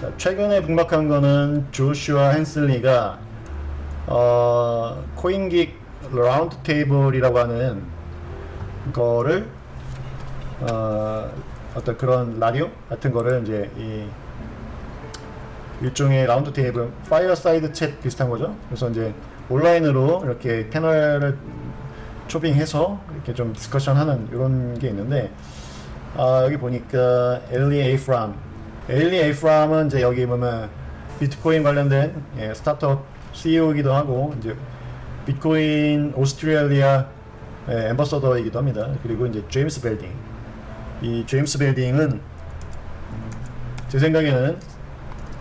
자, 최근에 북락한 거는 조슈아 헨슬리가 어, 코인긱 라운드 테이블이라고 하는 거를 어, 어떤 그런 라디오 같은 거를 이제 이 일종의 라운드 테이블 파이어사이드 챗 비슷한 거죠. 그래서 이제 온라인으로 이렇게 패널을 초빙해서 이렇게 좀 디스커션 하는 이런 게 있는데 아, 여기 보니까 엘리 에이프람 엘리 에이프람은 이제 여기 보면 비트코인 관련된 예, 스타트업 CEO이기도 하고 이제 비트코인 오스트레일리아 예, 엠버서더이기도 합니다. 그리고 이제 제임스 벨딩 이 제임스 벨딩은 제 생각에는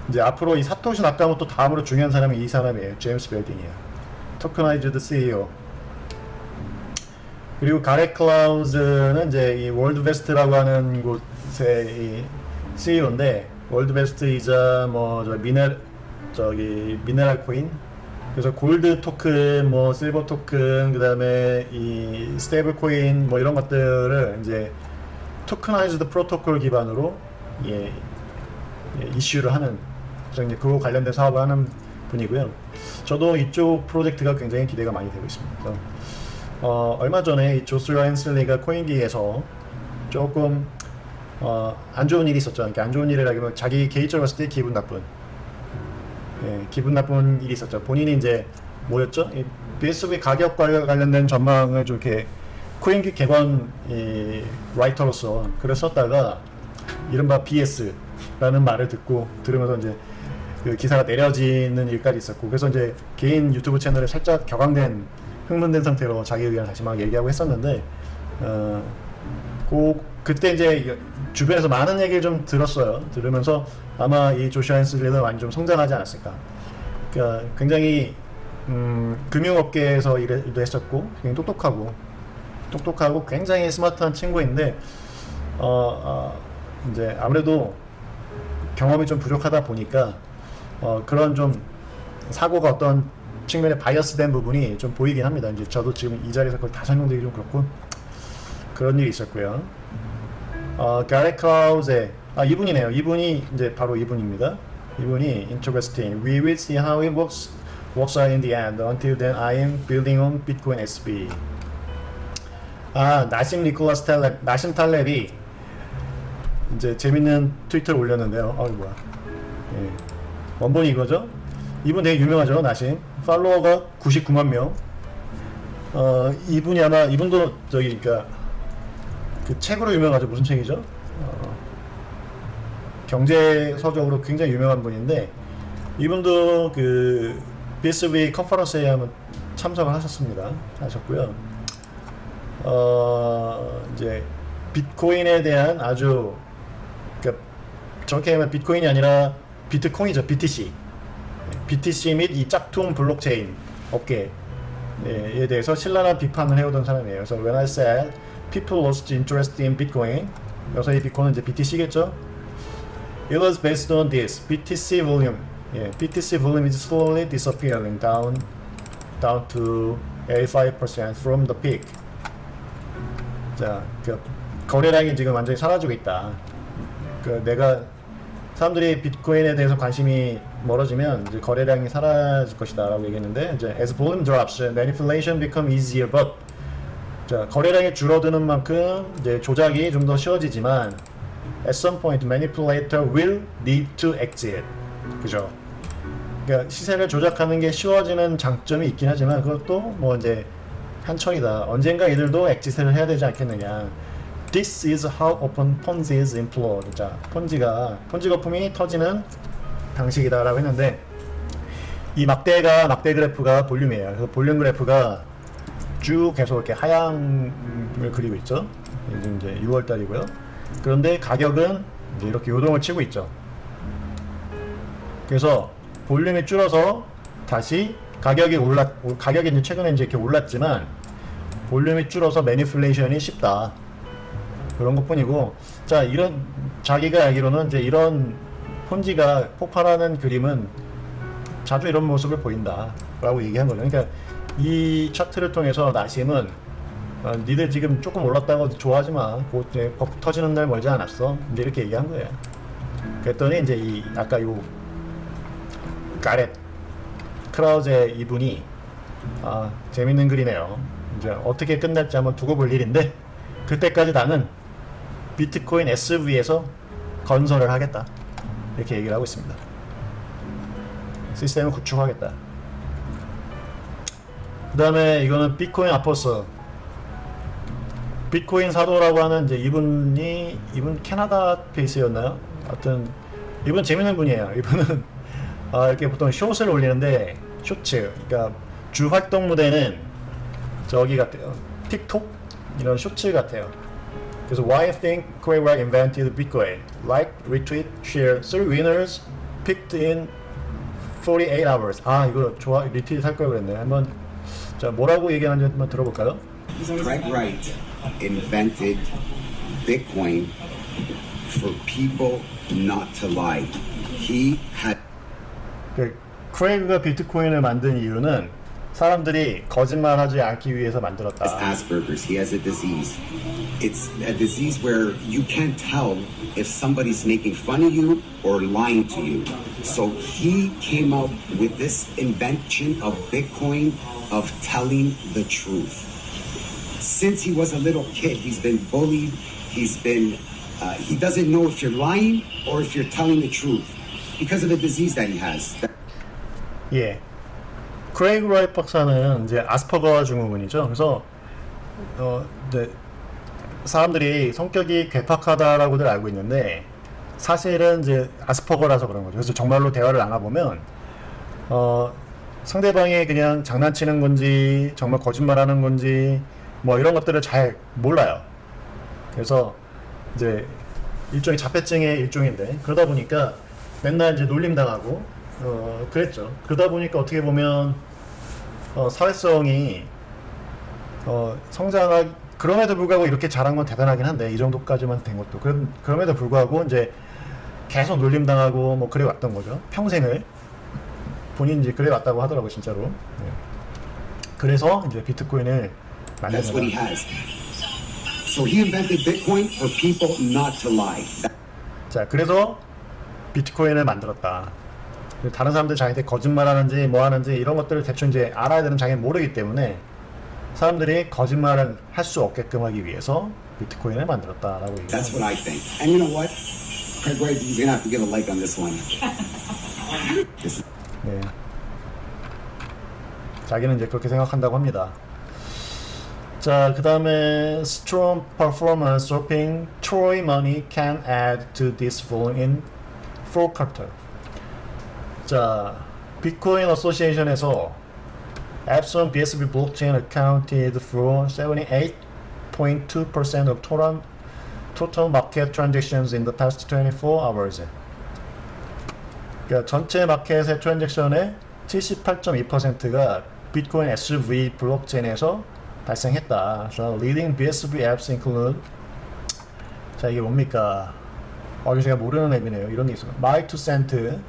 이제 앞으로 이 사토시 나카모토 다음으로 중요한 사람이 이 사람이에요. 제임스 벨딩이에요. 토크나이즈드 CEO. 그리고 가레 클라우즈는 이제 이 월드 베스트라고 하는 곳의 이 CEO인데 월드 베스트이자 뭐 저 미네 저기 미네랄 코인 그래서 골드 토큰 뭐 실버 토큰 그다음에 이 스테이블 코인 뭐 이런 것들을 이제 토크나이즈드 프로토콜 기반으로 예, 예, 이슈를 하는 그래서 이제 그거 관련된 사업을 하는 분이고요. 저도 이쪽 프로젝트가 굉장히 기대가 많이 되고 있습니다. 어, 얼마 전에 이 조스라 헨슬리가 코인기에서 조금 어, 안 좋은 일이 있었죠. 그러니까 안 좋은 일이라기보다 자기 개인적으로 봤을 때 기분 나쁜 예, 기분 나쁜 일이 있었죠. 본인이 이제 뭐였죠? 이 BSV 가격과 관련된 전망을 좀 이렇게 코인기 개관 이 라이터로서 글을 썼다가 이른바 BS라는 말을 듣고 들으면서 이제 그 기사가 내려지는 일까지 있었고 그래서 이제 개인 유튜브 채널에 살짝 격앙된 흥분된 상태로 자기 의견을 다시 막 얘기하고 했었는데 어, 그 그때 이제 주변에서 많은 얘기를 좀 들었어요. 들으면서 아마 이 조슈아 헨슬리는 많이 좀 성장하지 않았을까. 그러니까 굉장히 음, 금융업계에서 일도 했었고 굉장히 똑똑하고 똑똑하고 굉장히 스마트한 친구인데 어, 어, 이제 아무래도 경험이 좀 부족하다 보니까 어, 그런 좀 사고가 어떤 측면에 바이어스된 부분이 좀 보이긴 합니다. 이제 저도 지금 이 자리에서 그걸 다 설명드리기 좀 그렇고 그런 일이 있었고요. 어, 가레 클라우즈의 아 이분이네요. 이분이 이제 바로 이분입니다. 이분이 interesting. We will see how it works works out in the end. Until then, I am building on Bitcoin SB. 아 나심 니콜라스 탈렙 나심 탈렙이 이제 재밌는 트위터를 올렸는데요. 어 뭐야? 예. 원본이 이거죠? 이분 되게 유명하죠, 나심. 팔로워가 99만 명. 어, 이분이 아마, 이분도 저기, 그니까, 그 책으로 유명하죠. 무슨 책이죠? 어, 경제서적으로 굉장히 유명한 분인데, 이분도 그, BSV 컨퍼런스에 한번 참석을 하셨습니다. 하셨고요. 어, 이제, 비트코인에 대한 아주, 그니까, 정확히 하면 비트코인이 아니라 비트코인이죠, BTC. BTC 및 이 짝퉁 블록체인 업계에 대해서 신랄한 비판을 해오던 사람이에요. 그래서 when I said people lost interest in Bitcoin, 그래서 이 비트코인은 이제 BTC겠죠. It was based on this BTC volume. 예, BTC volume is slowly disappearing down down to 85% from the peak. 자, 그 거래량이 지금 완전히 사라지고 있다. 그 내가 사람들이 비트코인에 대해서 관심이 멀어지면 이제 거래량이 사라질 것이다라고 얘기했는데 이제 as volume drops, manipulation become easier, but 자 거래량이 줄어드는 만큼 이제 조작이 좀 더 쉬워지지만 at some point manipulator will need to exit. 그죠? 그러니까 시세를 조작하는 게 쉬워지는 장점이 있긴 하지만 그것도 뭐 이제 한철이다. 언젠가 이들도 엑짓을 해야 되지 않겠느냐. This is how open Ponzi is employed. 자, 폰지가 폰지 거품이 터지는 방식이다라고 했는데 이 막대가 막대 그래프가 볼륨이에요. 그래서 볼륨 그래프가 쭉 계속 이렇게 하향을 그리고 있죠. 지금 이제 6월 달이고요. 그런데 가격은 이제 이렇게 요동을 치고 있죠. 그래서 볼륨이 줄어서 다시 가격이 올랐 가격이 이제 최근에 이제 이렇게 올랐지만 볼륨이 줄어서 매니플레이션이 쉽다. 그런 것 뿐이고 자 이런 자기가 알기로는 이제 이런 폰지가 폭발하는 그림은 자주 이런 모습을 보인다라고 얘기한 거죠. 그러니까 이 차트를 통해서 나심은 어, 니들 지금 조금 올랐다고 좋아하지 마. 곧 이제 법 터지는 날 멀지 않았어. 이제 이렇게 얘기한 거예요. 그랬더니 이제 이 아까 요 가렛 크라우제 이분이 아 재밌는 글이네요. 이제 어떻게 끝날지 한번 두고 볼 일인데 그때까지 나는 비트코인 SV에서 건설을 하겠다 이렇게 얘기를 하고 있습니다. 시스템을 구축하겠다. 그 다음에 이거는 비트코인 아포스 비트코인 사도라고 하는 이제 이분이 이분 캐나다 베이스였나요? 하여튼 이분 재밌는 분이에요. 이분은 아, 이렇게 보통 숏을 올리는데 쇼츠 그러니까 주 활동 무대는 저기 같아요. 틱톡 이런 쇼츠 같아요. 그래서 why I think Wright invented Bitcoin? Like, retweet, share, three winners picked in 48 hours. 아 이거 좋아 리트윗 할 걸 그랬네. 한번 자 뭐라고 얘기하는지 한번 들어볼까요? Craig Wright invented Bitcoin for people not to lie. He had 그 크레이그가 비트코인을 만든 이유는 사람들이 거짓말하지 않기 위해서 만들었다. Asperger's. He has a disease. It's a disease where you can't tell if somebody's making fun of you or lying to you. So he came up with this invention of Bitcoin of telling the truth. Since he was a little kid, he's been bullied. He's been, uh, he doesn't know if you're lying or if you're telling the truth because of the disease that he has. 예. 크레이그 라이트 박사는 이제 아스퍼거 증후군이죠. 그래서 어, 이제 사람들이 성격이 괴팍하다라고들 알고 있는데 사실은 이제 아스퍼거라서 그런 거죠. 그래서 정말로 대화를 나눠보면 어, 상대방이 그냥 장난치는 건지 정말 거짓말하는 건지 뭐 이런 것들을 잘 몰라요. 그래서 이제 일종의 자폐증의 일종인데 그러다 보니까 맨날 이제 놀림 당하고 어 그랬죠. 그러다 보니까 어떻게 보면 어 사회성이 어 성장하 그럼에도 불구하고 이렇게 잘한 건 대단하긴 한데 이 정도까지만 된 것도 그, 그럼에도 불구하고 이제 계속 놀림 당하고 뭐 그래 왔던 거죠. 평생을 본인 이제 그래 왔다고 하더라고 진짜로. 네. 그래서 이제 비트코인을 That's what he 만들었다. has. So he invented Bitcoin for people not to lie. 자, 그래서 비트코인을 만들었다. 다른 사람들 자기한테 거짓말하는지 뭐 하는지 이런 것들을 대충 이제 알아야 되는 자기는 모르기 때문에 사람들이 거짓말을 할 수 없게끔 하기 위해서 비트코인을 만들었다라고 얘기합니다. That's what I think. And you know what? Craig Wright, he's gonna have to give a like on this one. 네. 자기는 이제 그렇게 생각한다고 합니다. 자, 그 다음에 strong performance swapping Troy money can add to this volume in four quarter. 자, 비트코인 어소시에이션에서 Epson BSB blockchain accounted for 78.2% of total total market transactions in the past 24 hours. 그러니까 전체 마켓의 트랜잭션의 78.2%가 비트코인 SV 블록체인에서 발생했다. 그래서 leading BSV apps include 자 이게 뭡니까? 어 이거 제가 모르는 앱이네요. 이런 게 있어요. My Two Cent, 에,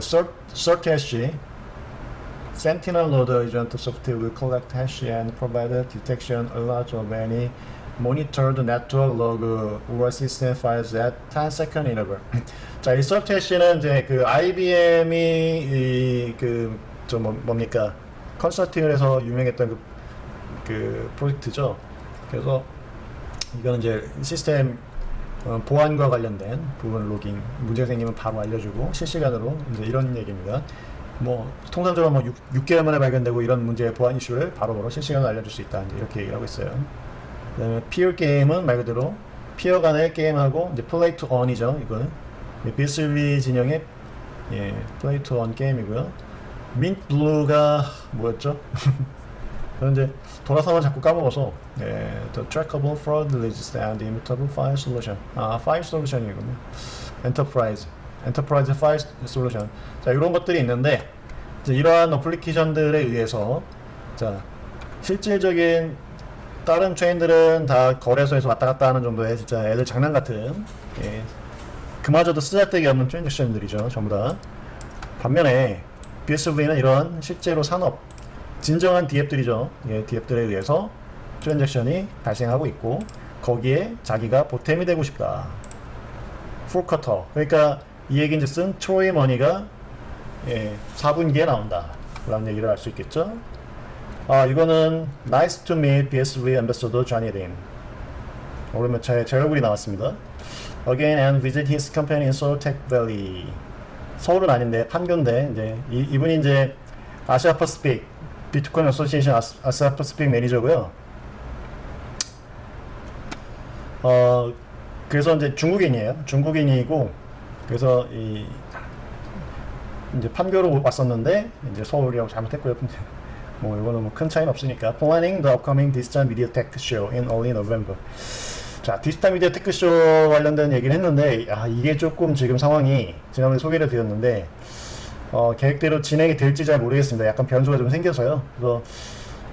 Cert, Certhash, Sentinel Loader agent software will collect hash and provide detection alert of any monitored network log or system files at 10 second interval. 자, 이 서트해시는 이제 그 IBM이 그저 뭐, 뭡니까 컨설팅을 해서 유명했던 그, 그 프로젝트죠. 그래서 이거는 이제 시스템 어, 보안과 관련된 부분 로깅 문제 생기면 바로 알려주고 실시간으로 이제 이런 얘기입니다. 뭐 통상적으로 뭐 6, 개월 만에 발견되고 이런 문제의 보안 이슈를 바로바로 실시간으로 알려줄 수 있다 이제 이렇게 얘기를 하고 있어요. 그다음에 피어 게임은 말 그대로 피어 간의 게임하고 이제 플레이 투 언이죠. 이거는 비스비 진영의 예 플레이 투 언 게임이고요. 민트 블루가 뭐였죠? 저는 돌아서만 자꾸 까먹어서 예, The Trackable Fraud Resist and Immutable File Solution 아 파일 솔루션이군요 엔터프라이즈 엔터프라이즈 파일 솔루션 자 이런 것들이 있는데 이제 이러한 어플리케이션들에 의해서 자 실질적인 다른 체인들은 다 거래소에서 왔다 갔다 하는 정도의 진짜 애들 장난 같은 예, 그마저도 쓰잘데기 없는 트랜잭션들이죠 전부 다 반면에 BSV는 이런 실제로 산업 진정한 디앱들이죠. 예, 디앱들에 의해서 트랜잭션이 발생하고 있고 거기에 자기가 보탬이 되고 싶다. 4쿼터. 그러니까 이 얘기인즉슨 트로이 머니가 예, 4분기에 나온다. 라는 얘기를 알수 있겠죠. 아, 이거는 Nice to meet BSV Ambassador Johnny Lin. 오랜만에 제, 제 얼굴이 나왔습니다. Again and visit his company in Seoul Tech Valley. 서울은 아닌데 판교인데 이제 이, 이분이 이제 아시아 퍼스픽 비트코인 어소시에이션 아시- 아시아 퍼스픽 매니저고요. 어 그래서 이제 중국인이에요. 중국인이고 그래서 이 이제 판교로 왔었는데 이제 서울이라고 잘못했고요. 뭐 이거는 뭐 큰 차이는 없으니까 planning the upcoming Digital Media Tech Show in early November. 자, 디지털 미디어 테크쇼 관련된 얘기를 했는데, 아, 이게 조금 지금 상황이, 지난번에 소개를 드렸는데, 어, 계획대로 진행이 될지 잘 모르겠습니다. 약간 변수가 좀 생겨서요. 그래서,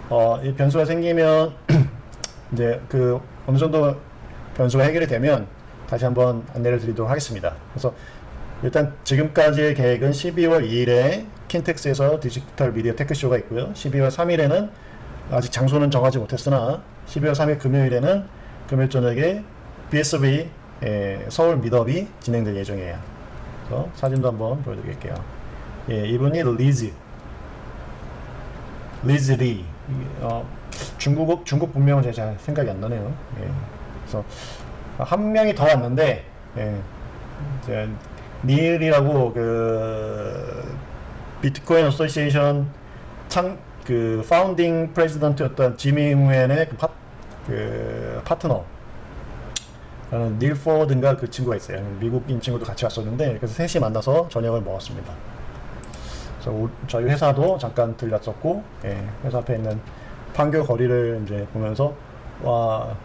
어, 이 변수가 생기면, 이제 그, 어느 정도 변수가 해결이 되면, 다시 한번 안내를 드리도록 하겠습니다. 그래서, 일단 지금까지의 계획은 12월 2일에 킨텍스에서 디지털 미디어 테크쇼가 있고요. 12월 3일에는 아직 장소는 정하지 못했으나 12월 3일 금요일에는 금요일 저녁에 BSV 예, 서울 미더비 진행될 예정이에요. 그래서 사진도 한번 보여드릴게요. 예, 이분이 리즈 리즈 리 어, 중국 중국 분명은 제가 잘 생각이 안 나네요. 예, 그래서 한 명이 더 왔는데 예, 이제 닐이라고 그 비트코인 어소시에이션 창그 파운딩 프레지던트였던 지미 후엔의 그, 파, 그 파트너 닐 포든가 그 친구가 있어요. 미국인 친구도 같이 왔었는데 그래서 셋이 만나서 저녁을 먹었습니다. 그래서 우- 저희 회사도 잠깐 들렸었고 예, 회사 앞에 있는 판교 거리를 이제 보면서 와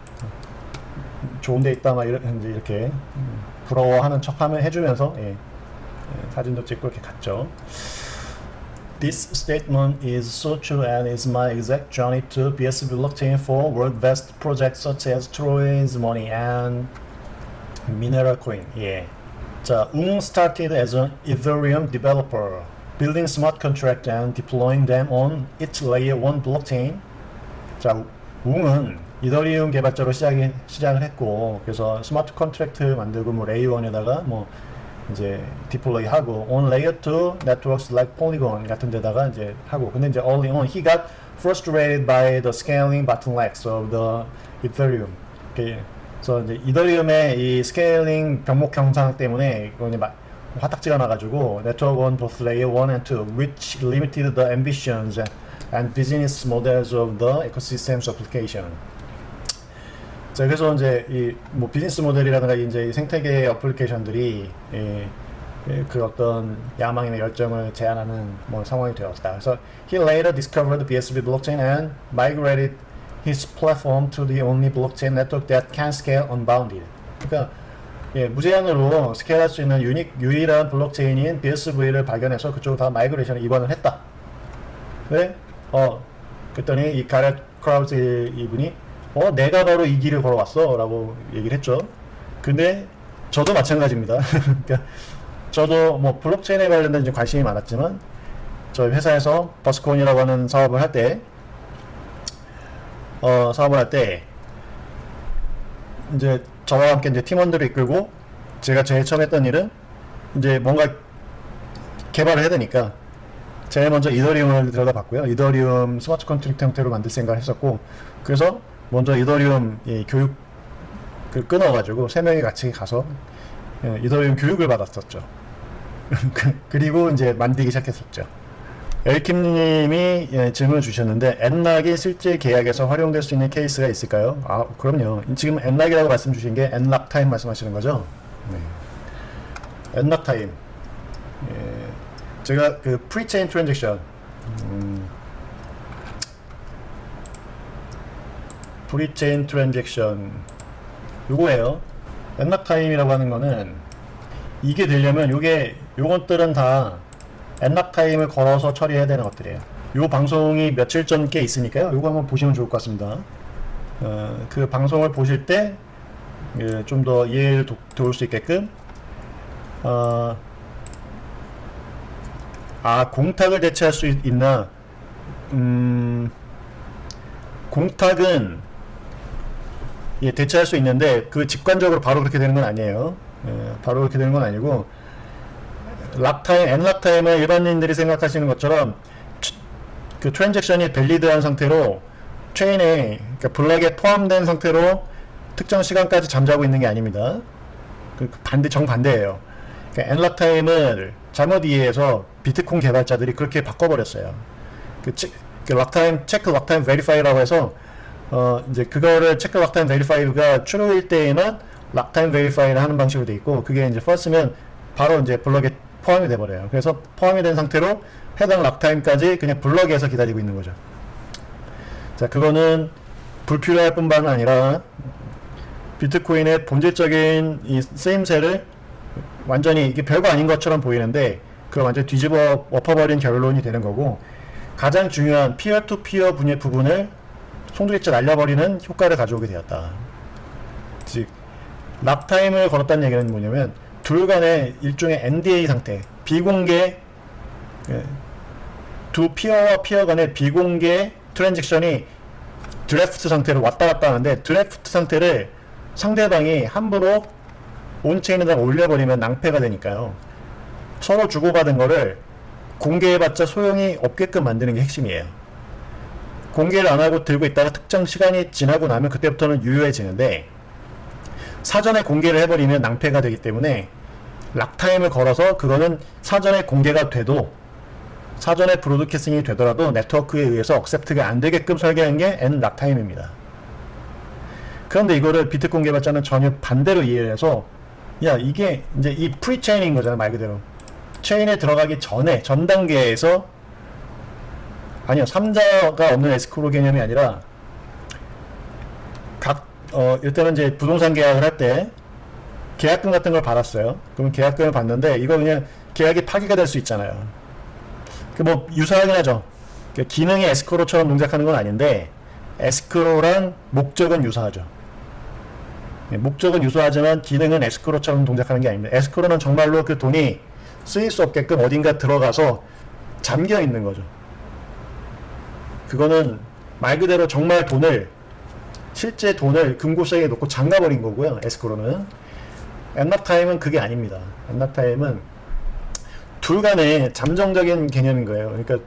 좋은 데 있다 막 이렇게, 이렇게 음, 부러워하는 척하면 해주면서 예, 예, 사진도 찍고 이렇게 갔죠. This statement is so true and is my exact journey to BSV blockchain for world-best projects such as Troy's Money and Mineral Coin. 예. 자, 웅 started as an Ethereum developer, building smart contracts and deploying them on its layer 1 blockchain. 자, 웅은 이더리움 개발자로 시작이, 시작을 했고, 그래서 스마트 컨트랙트 만들고, 뭐, 레이어 1에다가 뭐, 이제 디플로이 하고, on layer 2 networks like Polygon 같은 데다가 이제 하고, 근데 이제 early on, he got frustrated by the scaling bottlenecks of the Ethereum. 이렇게 그래서 이제 이더리움의 이 스케일링 병목 형상 때문에 이거 이제 막 화딱지가 나가지고 network on both layer 1 and 2, which limited the ambitions and business models of the ecosystem's application. 자, 그래서 이제 이 뭐 비즈니스 모델이라든가 이제 이 생태계 어플리케이션들이 예, 예, 그 어떤 야망이나 열정을 제한하는 뭐 상황이 되었다. 그래서 he later discovered BSV blockchain and migrated his platform to the only blockchain network that can scale unbounded. 그러니까 예, 무제한으로 스케일할 수 있는 유닉 유일한 블록체인인 BSV를 발견해서 그쪽으로 다 마이그레이션을 이관을 했다. 왜? 어, 그랬더니 이 가렛 크라우즈 이분이 어, 내가 바로 이 길을 걸어왔어 라고 얘기를 했죠. 근데 저도 마찬가지입니다. 그러니까 저도 뭐 블록체인에 관련된 이제 관심이 많았지만 저희 회사에서 버스코인이라고 하는 사업을 할 때, 어, 사업을 할 때, 이제 저와 함께 이제 팀원들을 이끌고 제가 제일 처음 했던 일은 이제 뭔가 개발을 해야 되니까 제일 먼저 이더리움을 들여다봤고요. 이더리움 스마트 컨트랙트 형태로 만들 생각을 했었고, 그래서 먼저 이더리움 이 교육 그 끊어가지고 세 명이 같이 가서 예, 이더리움 교육을 받았었죠. 그- 그리고 이제 만들기 시작했었죠. 엘킴님이 예, 질문을 주셨는데 엔락이 실제 계약에서 활용될 수 있는 케이스가 있을까요? 아 그럼요. 지금 엔락이라고 말씀 주신 게 엔락 타임 말씀하시는 거죠? 네. 엔락 타임. 예, 제가 그 프리체인 트랜잭션 음, 프리체인 트랜잭션 요거예요. 엔락 타임이라고 하는 거는 이게 되려면 요게 요것들은 다 엔락 타임을 걸어서 처리해야 되는 것들이에요. 요 방송이 며칠 전게 있으니까요. 요거 한번 보시면 좋을 것 같습니다. 어, 그 방송을 보실 때 좀 더 이해를 도, 도울 수 있게끔 어, 아 공탁을 대체할 수 있, 있나? 음, 공탁은 예, 대체할 수 있는데 그 직관적으로 바로 그렇게 되는 건 아니에요. 예, 바로 그렇게 되는 건 아니고 락타임, 엔락타임은 일반인들이 생각하시는 것처럼 추- 그 트랜잭션이 밸리드한 상태로 체인에 그러니까 블랙에 포함된 상태로 특정 시간까지 잠자고 있는 게 아닙니다. 그 반대 정반대예요. 그러니까 엔락타임을 잘못 이해해서 비트코인 개발자들이 그렇게 바꿔버렸어요. 그, 체, 그 락타임 체크 락타임 베리파이라고 해서 어 이제 그거를 체크 락타임 베리파이가 true일 때에만 락타임 베리파이를 하는 방식으로 돼 있고 그게 이제 false면 바로 이제 블럭에 포함이 돼 버려요. 그래서 포함이 된 상태로 해당 락타임까지 그냥 블럭에서 기다리고 있는 거죠. 자, 그거는 불필요할 뿐만 아니라 비트코인의 본질적인 이 쓰임새를 완전히 이게 별거 아닌 것처럼 보이는데 그걸 완전히 뒤집어 엎어버린 결론이 되는 거고 가장 중요한 피어 투 피어 분의 부분을 송두리째 날려버리는 효과를 가져오게 되었다. 즉 락타임을 걸었다는 얘기는 뭐냐면 둘 간의 일종의 NDA 상태 비공개 예, 두 피어와 피어 간의 비공개 트랜잭션이 드래프트 상태로 왔다 갔다 하는데 드래프트 상태를 상대방이 함부로 온체인에다가 올려버리면 낭패가 되니까요. 서로 주고받은 거를 공개해봤자 소용이 없게끔 만드는 게 핵심이에요. 공개를 안 하고 들고 있다가 특정 시간이 지나고 나면 그때부터는 유효해지는데 사전에 공개를 해버리면 낭패가 되기 때문에 락타임을 걸어서 그거는 사전에 공개가 돼도 사전에 브로드캐스팅이 되더라도 네트워크에 의해서 억셉트가 안 되게끔 설계한 게 N 락타임입니다. 그런데 이거를 비트코인 개발자는 전혀 반대로 이해를 해서 야 이게 이제 이 프리체인인 거잖아 말 그대로 체인에 들어가기 전에 전 단계에서 아니요 3자가 없는 에스크로 개념이 아니라 각 어, 일단은 이제 부동산 계약을 할 때 계약금 같은 걸 받았어요. 그러면 계약금을 받는데 이거 그냥 계약이 파기가 될 수 있잖아요. 그 뭐 유사하긴 하죠. 그 기능이 에스크로처럼 동작하는 건 아닌데 에스크로랑 목적은 유사하죠. 예, 목적은 유사하지만 기능은 에스크로처럼 동작하는 게 아닙니다. 에스크로는 정말로 그 돈이 쓰일 수 없게끔 어딘가 들어가서 잠겨 있는 거죠. 그거는 말 그대로 정말 돈을 실제 돈을 금고사에 놓고 잠가버린 거고요. 에스크로는 엔락타임은 그게 아닙니다. 엔락타임은 둘 간의 잠정적인 개념인 거예요. 그러니까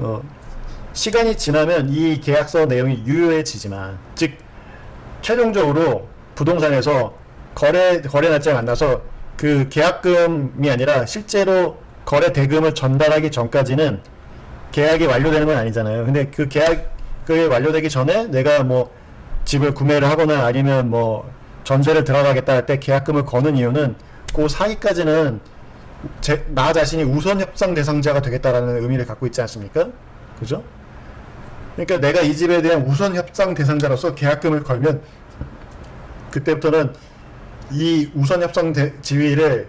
어, 시간이 지나면 이 계약서 내용이 유효해지지만 즉 최종적으로 부동산에서 거래 거래 날짜를 만나서 그 계약금이 아니라 실제로 거래 대금을 전달하기 전까지는 계약이 완료되는 건 아니잖아요. 근데 그 계약이 완료되기 전에 내가 뭐 집을 구매를 하거나 아니면 뭐 전세를 들어가겠다 할 때 계약금을 거는 이유는 그 사이까지는 제, 나 자신이 우선 협상 대상자가 되겠다라는 의미를 갖고 있지 않습니까? 그죠? 그러니까 내가 이 집에 대한 우선 협상 대상자로서 계약금을 걸면 그때부터는 이 우선 협상 대, 지위를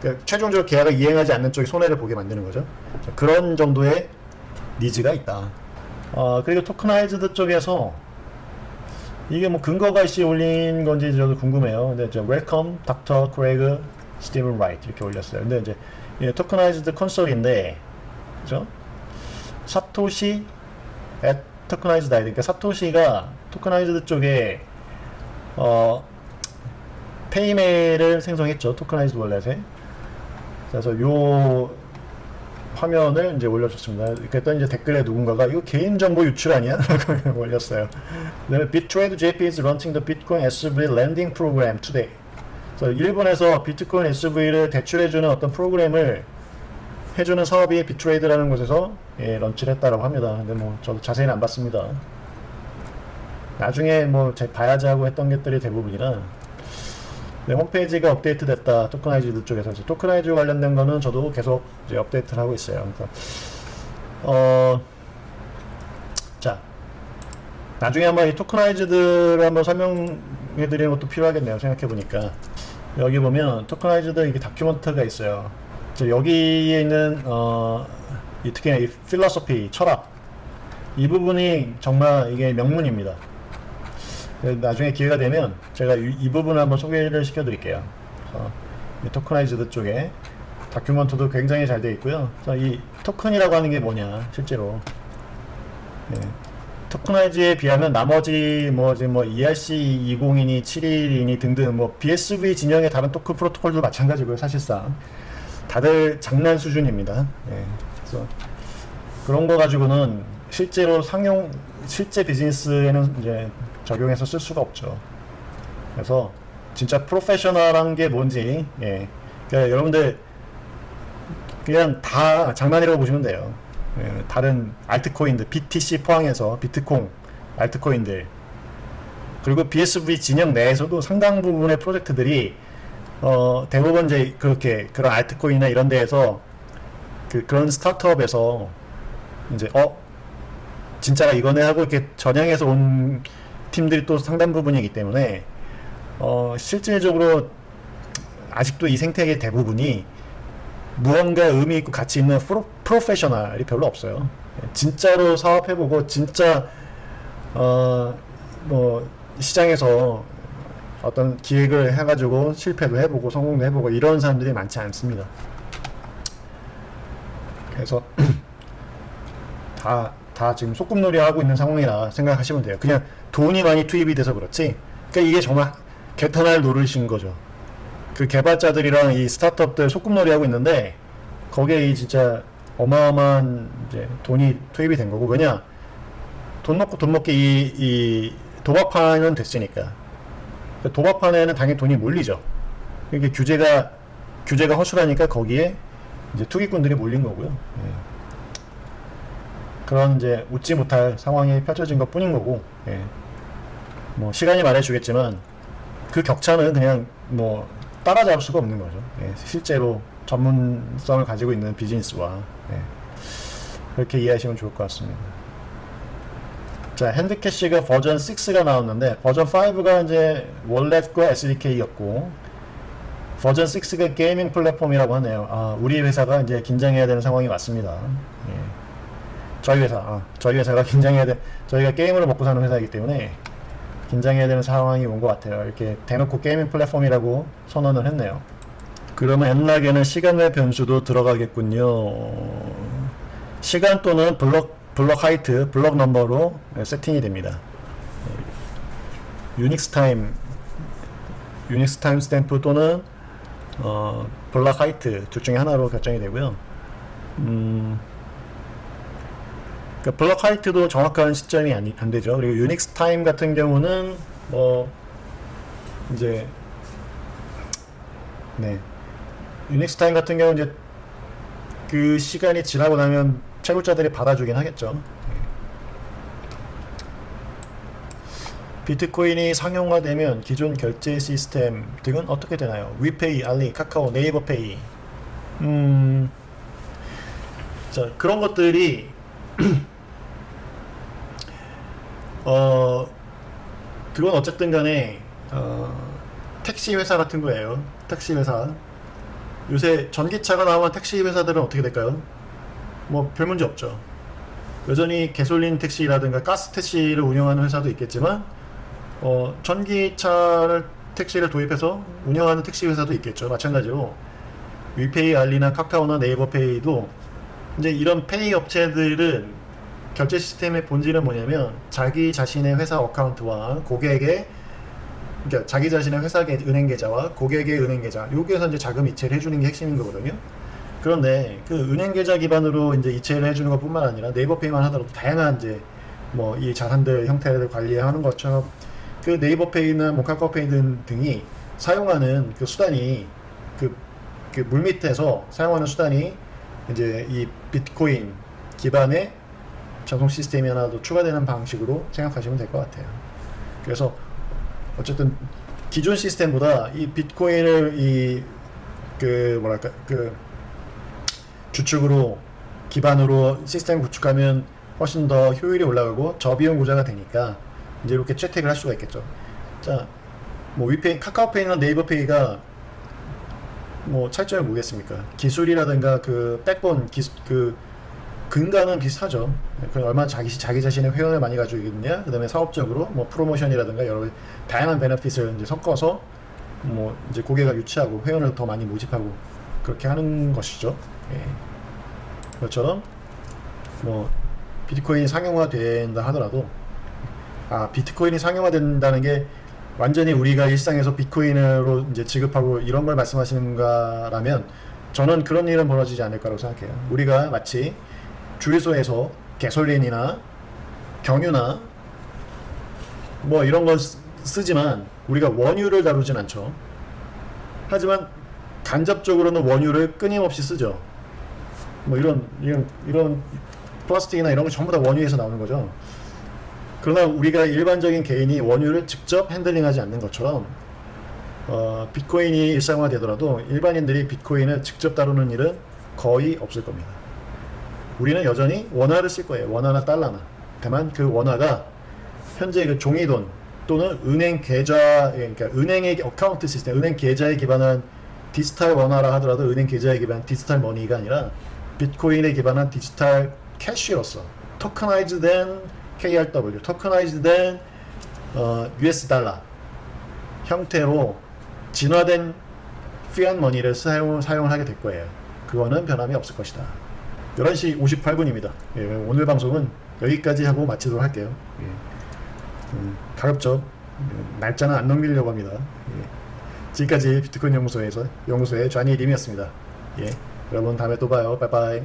그러니까 최종적으로 계약을 이행하지 않는 쪽이 손해를 보게 만드는 거죠. 자, 그런 정도의 니즈가 있다. 어, 그리고 토크나이즈드 쪽에서 이게 뭐 근거가 있이 올린 건지 저도 궁금해요. 근데 이제 웰컴 닥터 크레이그 스티븐 라이트 이렇게 올렸어요. 근데 이제 이 토크나이즈드 콘솔인데 그죠? 사토시 at 토크나이즈드 아이디 그러니까 사토시가 토크나이즈드 쪽에 어 페이메일을 생성했죠. 토크나이즈드 월렛에. 그래서 요 화면을 이제 올려줬습니다. 그랬더니 이제 댓글에 누군가가 이거 개인정보 유출 아니야? 라고 올렸어요. 그다음에 Bitrade JP is launching the Bitcoin SV lending program today. 그래서 일본에서 비트코인 SV를 대출해주는 어떤 프로그램을 해주는 사업이 비트레이드라는 곳에서 예, 런치를 했다라고 합니다. 근데 뭐 저도 자세히는 안 봤습니다. 나중에 뭐 제 봐야지 하고 했던 것들이 대부분이라 네, 홈페이지가 업데이트 됐다. 토크나이즈드 쪽에서 이제 토크나이즈 관련된 거는 저도 계속 이제 업데이트를 하고 있어요. 그래서 어, 자, 나중에 한번 이 토크나이즈드를 한번 설명해 드리는 것도 필요하겠네요. 생각해 보니까 여기 보면 토크나이즈드 이게 다큐멘터가 있어요. 여기에 있는 어, 이 특히 이 필로소피 철학 이 부분이 정말 이게 명문입니다. 네, 나중에 기회가 되면 제가 이, 이 부분을 한번 소개를 시켜드릴게요. 토크나이즈드 쪽에 다큐멘터도 굉장히 잘 되어 있고요. 이 토큰이라고 하는 게 뭐냐 실제로 네. 토크나이즈에 비하면 나머지 뭐 지금 뭐 ERC 20이니 712니 등등 뭐 BSV 진영의 다른 토큰 프로토콜도 마찬가지고요. 사실상 다들 장난 수준입니다. 예. 그래서 그런 거 가지고는 실제로 상용 실제 비즈니스에는 이제 적용해서 쓸 수가 없죠. 그래서 진짜 프로페셔널한 게 뭔지 예. 그러니까 여러분들 그냥 다 장난이라고 보시면 돼요. 예, 다른 알트코인들, BTC 포항해서 비트콩, 알트코인들 그리고 BSV 진영 내에서도 상당 부분의 프로젝트들이 어, 대부분 이제 그렇게 그런 알트코인이나 이런 데에서 그, 그런 스타트업에서 이제 어 진짜가 이거네 하고 이렇게 전향해서 온 팀들이 또 상당 부분이기 때문에 어, 실질적으로 아직도 이 생태계 대부분이 무언가 의미 있고 가치 있는 프로, 프로페셔널이 별로 없어요. 진짜로 사업해보고 진짜 어 뭐 시장에서 어떤 기획을 해가지고 실패도 해보고 성공도 해보고 이런 사람들이 많지 않습니다. 그래서 다, 다 지금 소꿉놀이 하고 있는 상황이라 생각하시면 돼요. 그냥 돈이 많이 투입이 돼서 그렇지. 그러니까 이게 정말 개탄할 노릇인 거죠. 그 개발자들이랑 이 스타트업들 소꿉놀이 하고 있는데 거기에 이 진짜 어마어마한 이제 돈이 투입이 된 거고 왜냐 돈 먹고 돈 먹기 이, 이 도박판은 됐으니까 그 도박판에는 당연히 돈이 몰리죠. 이게 규제가 규제가 허술하니까 거기에 이제 투기꾼들이 몰린 거고요. 예. 그런 이제 웃지 못할 상황이 펼쳐진 것 뿐인 거고 예. 뭐 시간이 말해주겠지만 그 격차는 그냥 뭐 따라잡을 수가 없는 거죠. 예, 실제로 전문성을 가지고 있는 비즈니스와 예, 그렇게 이해하시면 좋을 것 같습니다. 자, 핸드캐시가 버전 6가 나왔는데 버전 5가 이제 월렛과 SDK였고 버전 6가 게이밍 플랫폼이라고 하네요. 아, 우리 회사가 이제 긴장해야 되는 상황이 왔습니다. 예. 저희 회사, 아, 저희 회사가 긴장해야 돼. 저희가 게임으로 먹고 사는 회사이기 때문에 긴장해야 되는 상황이 온 것 같아요. 이렇게 대놓고 게이밍 플랫폼이라고 선언을 했네요. 그러면 엠락에는 시간 외 변수도 들어가겠군요. 시간 또는 블럭, 블럭 하이트, 블럭 넘버로 세팅이 됩니다. 유닉스 타임, 유닉스 타임 스탬프 또는 어, 블럭 하이트 둘 중에 하나로 결정이 되고요. 음, 그러니까 블럭 하이트도 정확한 시점이 아니, 안 되죠. 그리고 유닉스 타임 같은 경우는 뭐 이제 네 유닉스 타임 같은 경우는 이제 그 시간이 지나고 나면 채굴자들이 받아주긴 하겠죠. 비트코인이 상용화되면 기존 결제 시스템 등은 어떻게 되나요? 위페이, 알리, 카카오, 네이버페이. 음, 자 그런 것들이 어 그건 어쨌든 간에 어, 택시 회사 같은 거예요. 택시 회사. 요새 전기차가 나오면 택시 회사들은 어떻게 될까요? 뭐 별 문제 없죠. 여전히 개솔린 택시라든가 가스 택시를 운영하는 회사도 있겠지만 어, 전기차를 택시를 도입해서 운영하는 택시 회사도 있겠죠. 마찬가지로 위페이, 알리나 카카오나 네이버페이도 이제 이런 페이 업체들은 결제 시스템의 본질은 뭐냐면 자기 자신의 회사 어카운트와 고객의 그러니까 자기 자신의 회사 계, 은행 계좌와 고객의 은행 계좌 여기에서 이제 자금 이체를 해주는 게 핵심인 거거든요. 그런데 그 은행 계좌 기반으로 이제 이체를 해주는 것뿐만 아니라 네이버페이만 하더라도 다양한 이제 뭐 이 자산들 형태를 관리하는 것처럼 그 네이버페이나 뭐 카카오페이 등 등이 사용하는 그 수단이 그, 그 물밑에서 사용하는 수단이 이제 이 비트코인 기반의 전송 시스템이 하나 더 추가되는 방식으로 생각하시면 될 것 같아요. 그래서 어쨌든 기존 시스템보다 이 비트코인을 이 그 뭐랄까 그 주축으로 기반으로 시스템 구축하면 훨씬 더 효율이 올라가고 저비용 구조가 되니까 이제 이렇게 채택을 할 수가 있겠죠. 자, 뭐 위페이, 카카오페이나 네이버페이가 뭐 차이점이 뭐겠습니까? 기술이라든가 그 백본 기술 그 근간은 비슷하죠. 그 얼마나 자기 자기 자신의 회원을 많이 가지고 있느냐, 그다음에 사업적으로 뭐 프로모션이라든가 여러 다양한 베너핏을 이제 섞어서 뭐 이제 고객을 유치하고 회원을 더 많이 모집하고 그렇게 하는 것이죠. 예. 그것처럼 뭐 비트코인 상용화 된다 하더라도 아 비트코인이 상용화된다는 게 완전히 우리가 일상에서 비트코인으로 이제 지급하고 이런 걸 말씀하시는가라면 저는 그런 일은 벌어지지 않을 거라고 생각해요. 우리가 마치 주유소에서 가솔린이나 경유나 뭐 이런 걸 쓰- 쓰지만 우리가 원유를 다루진 않죠. 하지만 간접적으로는 원유를 끊임없이 쓰죠. 뭐 이런 이런 이런 플라스틱이나 이런 거 전부 다 원유에서 나오는 거죠. 그러나 우리가 일반적인 개인이 원유를 직접 핸들링하지 않는 것처럼 어, 비트코인이 일상화되더라도 일반인들이 비트코인을 직접 다루는 일은 거의 없을 겁니다. 우리는 여전히 원화를 쓸 거예요. 원화나 달러나. 다만 그 원화가 현재 그 종이돈 또는 은행 계좌, 예, 그러니까 은행의 어카운트 시스템, 은행 계좌에 기반한 디지털 원화라 하더라도 은행 계좌에 기반한 디지털 머니가 아니라 비트코인에 기반한 디지털 캐시로서 토커나이즈 된 KRW, 토커나이즈 된 어, US 달러 형태로 진화된 피안 머니를 사용, 사용을 하게 될 거예요. 그거는 변함이 없을 것이다. 11시 58분입니다. 예, 오늘 방송은 여기까지 하고 마치도록 할게요. 예. 음, 가급적 음, 날짜는 안 넘기려고 합니다. 예. 지금까지 비트코인 연구소에서 연구소의 좌니 림이었습니다. 예. 여러분 다음에 또 봐요. 빠이빠이.